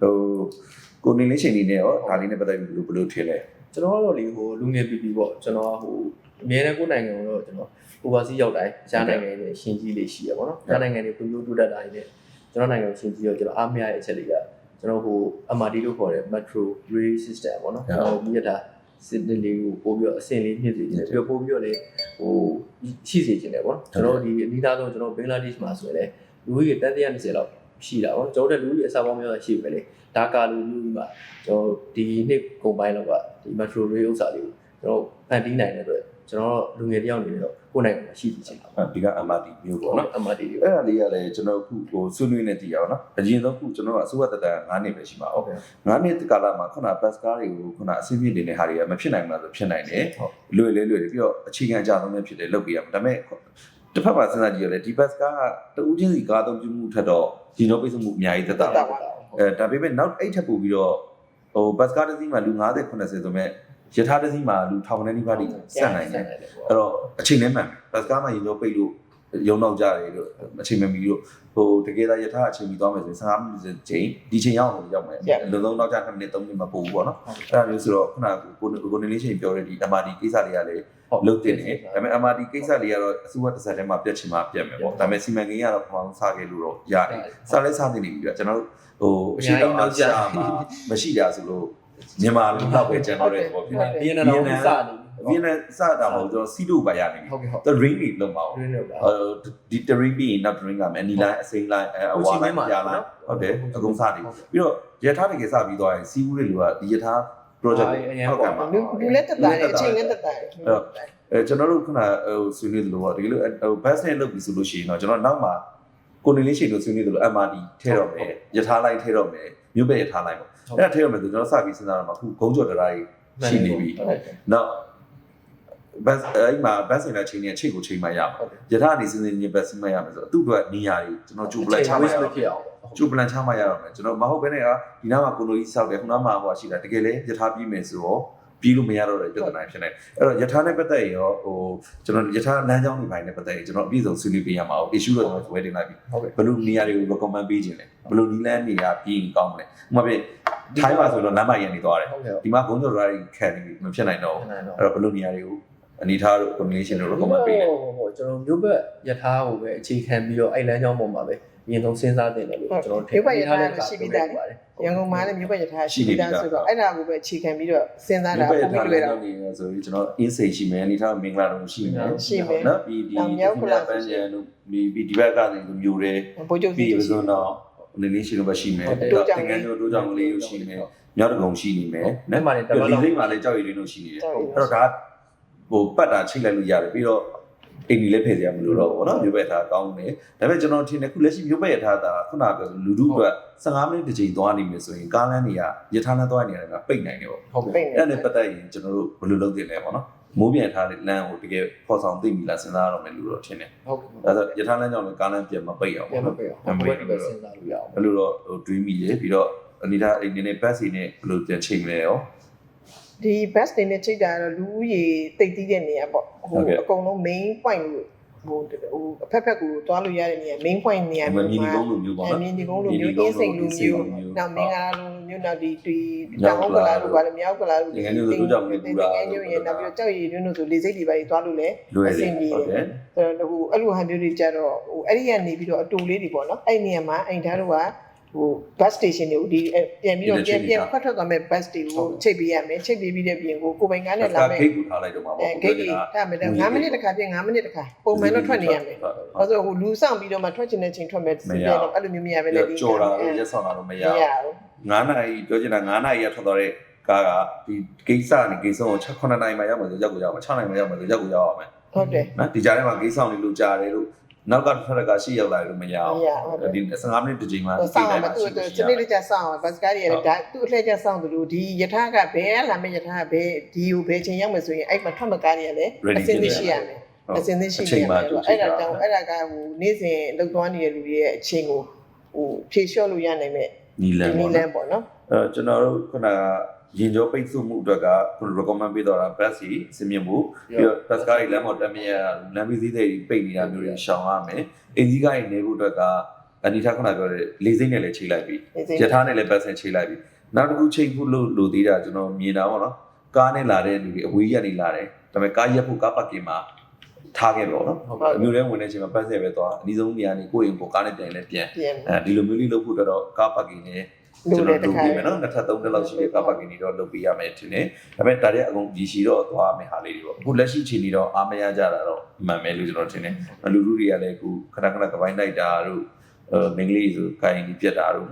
ဟိုကိုနေလေးချိန်နေနဲ့ရောဒါလေးနဲ့ပတ်သက်ပြီးဘယ်လိုဘယ်လိုထင်လဲကျွန်တော်ကတော့လေဟိုလူငယ်ပီပီပေါ့ကျွန်တော်ကဟိုအများနဲ့ကိုယ်နိုင်ငံကိုတော့ကျွန်တော် overseas ရောက်တိုင်းရှားနိုင်ငံတွေရှင်ကြီးလေးရှိရပါတော့။ရှားနိုင်ငံတွေပုံရိုးတူတတ်တာတွေနဲ့ကျွန်တော်နိုင်ငံကိုရှင်ကြီးရောကျွန်တော်အားမရတဲ့အချက်တွေကကျွန်တော်ဟို MRT လို့ခေါ်တဲ့ metro rail system ပေါ့နော်။ကျွန်တော်မြစ်တာစစ်တလေးကိုပို့ပြီးတော့အဆင့်လေးမြင့်စေချင်တယ်ပြီးတော့ပို့ပြီးတော့လေဟိုရှိစေချင်တယ်ပေါ့နော်ကျွန်တော်ဒီအနီးသားဆုံးကျွန်တော်ဘင်္ဂလားဒေ့ရှ်မှာဆိုရင်လေလူကြီးတန်120လောက် ရှိတာပေါ့ကျွန်တော်တို့လူကြီးအစားပေါင်းများစွာရှိပဲလေဒါကာလူလူကြီးမှာကျွန်တော်ဒီနှစ်ကုန်ပိုင်းလောက်ကဒီ metro rail ဥစ္စာလေးကိုကျွန်တော်ဖန်တီးနိုင်တဲ့အတွက်ကျွန်တော်လူငယ်တယောက်အနေနဲ့တော့ကိုယ်နိုင်ငံမှာရှိစေချင်တာပေါ့ဒီက MRT မျိုးပေါ့နော်အမတီတွေအဲ့ဒါလေးကလည်းကျွန်တော်အခုဟိုဆွေးနွေးနေတည်ရအောင်နော်အရင်ဆုံးခုကျွန်တော်ကအစိုးရတက်တန်9နှစ်ပဲရှိမှာဟုတ်ဟုတ်ကဲ့9နှစ်ကာလမှာခုနဘတ်စကားတွေကိုခုနအဆင်းပြေနေတဲ့ဟာတွေကမဖြစ်နိုင်ဘူးလားဆိုဖြစ်နိုင်တယ်ဟုတ်လွယ်လေလွယ်တယ်ပြီးတော့အခြေခံအကြဆုံးလည်းဖြစ်တယ်လုပ်ပြရမှာဒါပေမဲ့ တစ်ဖက်မှာစဉ်းစားကြည့်ရလေဒီဘတ်စကားကတူးချင်းစီကားသုံးပြုမှုထက်တော့ဒီတော့ပိတ်ဆို့မှုအများကြီးသက်သာတယ်အဲဒါပေမဲ့နောက်အဲ့ထပ်ပို့ပြီးတော့ဟိုဘတ်စကားတစ်စီးမှာလူ90 80ဆိုမဲ့ယထာတစ်စီးမှာလူထောင်နဲ့နီးပါးတိဆက်နိုင်တယ်အဲ့တော့အချိန်နဲ့မှန်ဘတ်စကားမှာရင်တော့ပိတ်လို့ ရုံတော့ကြတယ်လို့အချိန်မမီလို့ဟိုတကယ်တော့ယထာအချိန်မီသွားမယ်ဆိုရင်15မိနစ်ချိန်ဒီချိန်ရောက်အောင်ရောက်မယ်လုံလုံတော့ကြ2မိနစ်3မိနစ်မပို့ဘူးပေါ့နော်အဲ့ဒါမျိုးဆိုတော့ခုနကကိုကိုနေလေးချိန်ပြောတဲ့ဒီ MRD ကိစ္စတွေကလည်းလုတ်တင်တယ်ဒါပေမဲ့ MRD ကိစ္စတွေကတော့အစိုးရတစ်ဆက်တည်းမှာပြတ်ချင်မှပြတ်မယ်ပေါ့ဒါပေမဲ့စီမံကိန်းကတော့ပထမဆုံးစခဲ့လို့တော့ရတယ်စလဲစတင်နေပြီပြကျွန်တော်တို့ဟိုအရှိတောင်အာရှမှာမရှိတာဆိုလို့မြန်မာလူတော့ပဲကျန်တော့တယ်ပေါ့ဗျာဘီယန်နာတော့စနေ ဗီယက်နမ်စတာမဟုတ်တော့စီဒိုပါရနေပြီဟုတ်ကဲ့ဟုတ် the ring တွေလုံးပါအောင်ရင်းနေပါအဲဒီ the ring ပြီးရင်နောက် the ring ကမယ်နီလိုင်းအစိမ်းလိုင်းအဝါလိုင်းပြားလိုင်းဟုတ်တယ်အကုန်စတယ်ပြီးတော့ယထာတကယ်စပြီးသွားရင်စီးဦးတွေလူကဒီယထာ project ကိုထောက်ခံပါလူလူလက်တက်တာတယ်အချိန်လက်တက်တာတယ်အဲကျွန်တော်တို့ခုနဟိုဆွေးနွေးသလိုပေါ့ဒီလိုဟို bus နဲ့လုပ်ပြီးဆိုလို့ရှိရင်တော့ကျွန်တော်နောက်မှာကိုနေလေးရှိလို့ဆွေးနွေးသလို MRD ထဲတော့မယ်ယထာလိုင်းထဲတော့မယ်မြို့ပဲယထာလိုင်းပေါ့အဲ့ဒါထဲတော့မယ်ဆိုကျွန်တော်စပြီးစဉ်းစားတော့မှခုဂုံးကြော်တရားကြီးရှိနေပြီဟုတ်ကဲ့နောက် ဘတ်အဲ့မှာဘတ်စင်တဲ့ချိန်နဲ့ချိန်ကိုချိန်မှရမှာဟုတ်ကဲ့ယထာနေစဉ်စဉ်ချင်းဘတ်စီမှရမယ်ဆိုတော့သူ့အတွက်နေရာတွေကျွန်တော်ကြိုပလန်ချမှရအောင်ဖြစ်အောင်ကျူပလန်ချမှရတော့မယ်ကျွန်တော်မဟုတ်ဘဲနဲ့ကဒီနားမှာကိုလိုကြီးစောက်တယ်ခုနမှာဟိုရှိတာတကယ်လေယထာပြီးမယ်ဆိုတော့ပြီးလို့မရတော့တဲ့ပြဿနာဖြစ်နေအဲ့တော့ယထာနဲ့ပတ်သက်ရင်ရောဟိုကျွန်တော်ယထာလမ်းကြောင်းတွေပိုင်းနဲ့ပတ်သက်ရင်ကျွန်တော်အပြည့်စုံဆွေးနွေးပေးရမှာအောင် issue တော့ကျွန်တော်ဝယ်တင်လိုက်ပြီဟုတ်ကဲ့ဘယ်လိုနေရာတွေကို recommend ပေးခြင်းလဲဘယ်လိုနီးလန်းနေရာပြီးရင်ကောင်းမလဲဥပမာပြထိုင်းပါဆိုတော့လမ်းမရန်နေသွားတယ်ဟုတ်ကဲ့ဒီမှာဂုံးကျော်ဓာတ်ကြီးခံနေပြီမဖြစ်နိုင်တော့ဘူးနိုင်တော့အဲ့တော့ဘယ်လိုနေရာတွေကို အနေထားတို့ combination တို့ recommend ပေးလဲဟိုဟိုကျွန်တော်မျိုးဘက်ယထာကိုပဲအခြေခံပြီးတော့အဲ့လမ်းကြောင်းပေါ်မှာပဲအရင်ဆုံးစဉ်းစားတင်တယ်လို့ကျွန်တော်ရန်ကုန်မှာလည်းမြို့ပတ်ရထားရှိပြီးသားဆိုတော့အဲ့ဒါကိုပဲအခြေခံပြီးတော့စဉ်းစားတာဒီဘက်ပုံထားပြီးလဲတွေ့တာတော့နေရဆိုပြီးကျွန်တော် insight ရှိမယ်အနေထားမင်္ဂလာတော့ရှိမယ်ရှိမယ်နော်ပြီးဒီပန်းရန်တို့ဒီဒီဘက်ကနေမျိုးတွေဘိုးချုပ်စီပြီးရရှိဆိုတော့အနေနဲ့ရှိလို့ပဲရှိမယ်တိုးကြောင်သင်္ကန်းတို့တိုးကြောင်လေးတို့ရှိမယ်မြောက်တကုံရှိနေမယ်မဲမာနေတဒီပတ်လိလောက်မ့်မှာလည်းကြောက်ရည်တို့ရှိနေတယ်အဲ့တော့ဒါ ဟိုပတ်တာချိတ်လိုက်လို့ရတယ်ပြီးတော့အိမ်ကြီးလည်းဖယ်စရာမလိုတော့ဘူးเนาะမြို့ပဲထားကောင်းတယ်ဒါပေမဲ့ကျွန်တော်ထင်တယ်ခုလက်ရှိမြို့ပဲထားတာခုနကပြောလူလူက15မိနစ်တစ်ချိန်သွားနေမယ်ဆိုရင်ကားလမ်းတွေကရထားလမ်းသွားနေရတယ်ကပိတ်နိုင်တယ်ပေါ့ ဟုတ်ကဲ့ ပိတ် အဲ့ဒါနဲ့ပတ်သက်ရင်ကျွန်တော်တို့ဘယ်လိုလုပ်တင်လဲပေါ့နော်မိုးပြန်ထားတဲ့လမ်းကိုတကယ်ဖော်ဆောင်သိပြီလားစဉ်းစားရတော့မယ်လို့တော့ထင်တယ် ဟုတ်ကဲ့ ဒါဆိုရထားလမ်းကြောင့်လည်းကားလမ်းပြန်မပိတ်အောင် ပြန် ပေါ့ မ နော် ပြေအောင်ဘယ်လိုပဲစဉ်းစားလို့ရအောင် အဲ့လိုတော့ဟိုတွေးမိတယ်ပြီးတော့အနေနဲ့အိမ်နေနဲ့ဘတ်စီနဲ့ဘယ်လိုပြန်ချိန်မလဲရော ဒီ bus တွေနဲ့ချိန်တာတော့လူဦးရေတိတ်တီးတဲ့နေရာပေါ့ဟိုအကုန်လုံး main point လို့ဟိုဟိုအဖက်ဖက်ကိုသွားလို့ရတဲ့နေရာ main point နေရာအမမျိုးမီနီမှာကုန်းလိုမျိုးပေါ့အနော်မြင့်ဒီကုန်းလိုမျိုးအင်းစိန်လိုမျိုးနောက်မင်္ဂလာလိုမျိုးနောက်ဒီဒီတောင်ကုန်းကလာလိုပါလေမြောက်ကလာလိုငယ်ညွန့်ရင်နောက်ပြီးတော့ကြောက်ရည်ညွန့်တို့ဆိုလေစိတ်တွေပါတွေသွားလို့လဲလွယ်အဆတယ်င်ပြေဟုတ်တယ်ဆိုတော့ဟိုအဲ့လိုဟာမျိုးတွေကြတော့ဟိုအဲ့ဒီကနေပြီးတော့အတူလေးတွေပေါ့နော်အဲ့နေရာမှာအိမ်သားတို့က ဟို bus station တွေကိုဒီပြန်ပြီးတော့ပြန်ပြန်ခွတ်ထွက်သွားမဲ့ bus တွေကိုချိတ်ပေးရမယ်ချိတ်ပေးပြီးတဲ့ပြင်ကိုကိုပိုင်ကားနဲ့လာမယ်ဂိတ်ကိုထားလိုက်တော့မှာအဲပေါ့ဂိတ်ကြီးထားမယ်9မိနစ်တစ်ခါပြင်9မိနစ်တစ်ခါပုံမှန်တော့ထွက်နေရမယ်ဘာလို့ဟိုလူဆောင်ပြီးတော့မှထွက်ချင်တဲ့ချိန်ထွက်မယ်ပြန်တော့အဲ့လိုမျိုးမရပဲလေဒီကြော်တာလို့ရက်ဆောင်တာလို့မရမရဘူးဘူး9နာရီပြောချင်တာ9နာရီရထွက်သွားတဲ့ကားကဒီဂိတ်စနေဂိတ်ဆုံးကို6 9နာရီမှရောက်မှဆိုရောက်ကိုရောက်မှာ6နာရီမှရောက်မှဆိုရောက်ကိုရောက်အောင်မယ်ဟုတ်တယ်နော်ဒီကြားထဲမှာဂိတ်ဆောင်နေလို့ကြားတယ်လို့ နောက်ကထွက်တဲ့ကရှေ့ရောက်လာတယ်လို့မရမအောင်ရဟုတ်တယ်ဒီ15မိနစ်တစ်ချိန်မှဟိုဆောင်အောင်သူသူစနစ်တကျဆောင်အောင်ဘတ်စကားတွေရတယ်ဒါသူ့အလှည့်ကျဆောင်တယ်လို့ဒီယထာကဘယ်လာမယ့်ယထာကဘယ်ဒီကိုဘယ်ချိန်ရောက်မယ်ဆိုရင်အဲ့မှာထွက်မကားတွေရလေအစင်းသိရှိရမယ်အစင်းသိရှိရမယ်အဲ့ဒါကြောင့်အဲ့ဒါကဟိုနေ့စဉ်လောက်သွားနေတဲ့လူတွေရဲ့အချိန်ကိုဟိုဖြေလျှော့လို့ရနိုင်မဲ့နီလန်ဒီပေါ့လနော်မ်းပေါ့နော်အဲကျွန်တော်တို့ခုနက ရင်ကြောပိတ်ဆို့မှုအတွက်ကခုန recommend ပေးတော့တာ bus စီစင်မြင့်မှုပြီးတော့ bus ကားကြီးလမ်းပေါ်တက်မြရလမ်းပြီးသေးသေးပိတ်နေတာမျိုးတွေရှောင်ရမယ်အင်ကြီးကားကြီးနေဖို့အတွက်ကဟအနီထားခုနပြောတဲ့လေးစိမ့်နဲ့လည်းချိန်လိုက်ပြီဒီယထာနဲ့လည်းပတ်စင်ချိန်လိုက်ပြီနောက်တစ်ခုချိန်ဖို့လို့လို့သေးတာကျွန်တော်မြင်တာပေါ့နော်ကားနဲ့လာတဲ့လူတွေအဝေးရက်နေလာတယ်ဒါပေမဲ့ကားရက်ဖို့ကားပတ်ကင်မှာထားခဲ့ပေါ့နော်ဟုတ်ပါအမျိုးထဲဝင်တဲ့အချိန်မှာပတ်စင်ပဲသွားအနည်းဆုံးနေရာနေကိုယ့်အိမ်ကိုကားနဲ့ပြန်လဲပြန်ပြန်အဲဒီလိုမျိုးလေးလုပ်ဖို့တော့ကားပတ်ကင်နဲ့လူ ကျွန်တွေတော်တလုပ်ခါပြီးမယ်နော်နှစ်ထပ်သုံးထပ်လောက်ရှိတဲ့ကားပတ်ကင်တွေတော့လုပ်ပေးရမယ်ထင်တယ်ဒါပေမဲ့ဒါတွေအကုန်ဒီရှိတော့သွားမယ်ဟာလေးတွေပေါ့အခုလက်ရှိချိန်နေတော့အားမရကြတာတော့မှန်မယ်လို့ကျွန်တော်ထင်တယ်လူလူတွေကလည်းအခုခဏခဏကပိုင်းလိုက်တာတို့အဲမင်္ဂလိဆိုကိုင်းပြက်တာတို့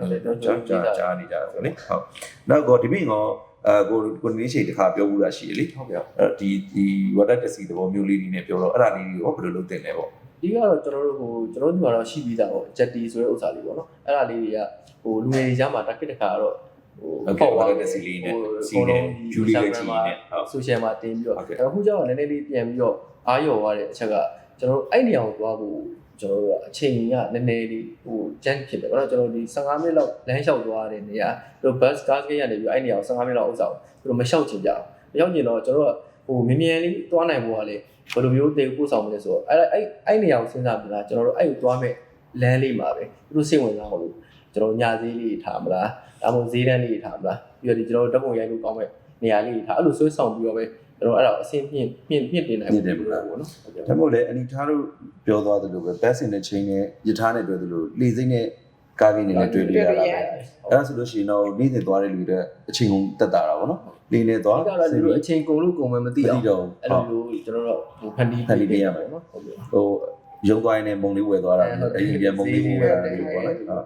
ကြာကြာကြာနေကြတာဆိုလေဟုတ်နောက်တော့ဒီမိငောအဲကိုကိုနေရှိတခါပြောဘူးတာရှိရလေဟုတ်ကဲ့အဲဒီဒီဝါဒတက်စီသဘောမျိုးလေးတွေနဲ့ပြောတော့အဲ့ဒါလေးတွေရောဘယ်လိုလုပ်တင်လဲပေါ့ ဒီကတော့ကျွန်တော်တို့ဟိုကျွန်တော်တို့ဒီမှာတော့ရှိပြီးသားပေါ့ဂျက်တီဆိုတဲ့ဥစ္စာလေးပေါ့နော်အဲ့ဒါလေးတွေကဟိုလူငယ်တွေကြားမှာတက်ခစ်တခါတော့ဟိုဟုတ်ကဲ့ဝါဒတက်စီလေးနဲ့စီနဲ့ဂျူလီလက်ကြီးနဲ့ဟုတ်ဆိုရှယ်မှာတင်ပြီးတော့ဟုတ်ကဲ့အခုကျတော့နည်းနည်းလေးပြန်ပြီးတော့အားရော်သွားတဲ့အချက်ကကျွန်တော်တို့အဲ့နေရာကိုသွားဖို့ကျွန်တော်တို့ကအချိန်ကနည်းနည်းလေးဟိုကျန်းဖြစ်တယ်ပေါ့နော်ကျွန်တော်ဒီ15မိနစ်လောက်လမ်းလျှောက်သွားတဲ့နေရာတို့ bus gas ကိရနေပြီးအဲ့နေရာကို15မိနစ်လောက်ဥစ္စာကိုသူတို့မလျှောက်ချင်ကြဘူးမလျှောက်ချင်တော့ကျွန်တော်တို့က ဟိုမြင်မြန်လေးသွားနိုင်ဖို့ကလေဘယ်လိုမျိုးတေပို့ဆောင်မလဲဆိုတော့အဲ့အဲ့အဲ့နေရာကိုစဉ်းစားပြီးလားကျွန်တော်တို့အဲ့ကိုသွားမဲ့လမ်းလေးမှာပဲသူတို့စိတ်ဝင်စားအောင်လို့ကျွန်တော်ညဈေးလေးထားမလားဒါမှမဟုတ်ဈေးတန်းလေးထားမလားပြီးတော့ဒီကျွန်တော်တို့ဓာတ်ပုံရိုက်လို့ကောင်းမဲ့နေရာလေးထားအဲ့လိုဆွဲဆောင်ပြီးတော့ပဲကျွန်တော်အဲ့ဒါကိုအဆင်မြင့်မြင့်မြင့်တင်နိုင်ဖို့ပေါ့နော်ဟုတ်ကဲ့ဒါမို့လေအနီထားတို့ပြောသွားသလိုပဲ best in the chain နဲ့ယထာနဲ့တွေ့သလိုလေစိမ့်နဲ့ ကားကင်းနဲ့လည်းတွေ့လို့ရတာပဲအဲ့ဒါဆိုလို့ရှိရင်တော့နေ့စဉ်သွားတဲ့လူတွေအချိန်ကုန်တက်တာတာဗောနော်လေနဲ့သွားဒီကတော့လူတို့အချိန်ကုန်လို့ကုန်မယ်မသိမအောင်သိတော့အဲ့လိုမျိုးကျွန်တော်တို့ဟိုဖန်တီးနော်ဟုတ်ကဲ့ဟိုရုံသွားရင်လည်းမုံလေးဝယ်သွားတာအဲ့ဒီပြန်မုံလေးဝယ်တာလေးပေါ့နော်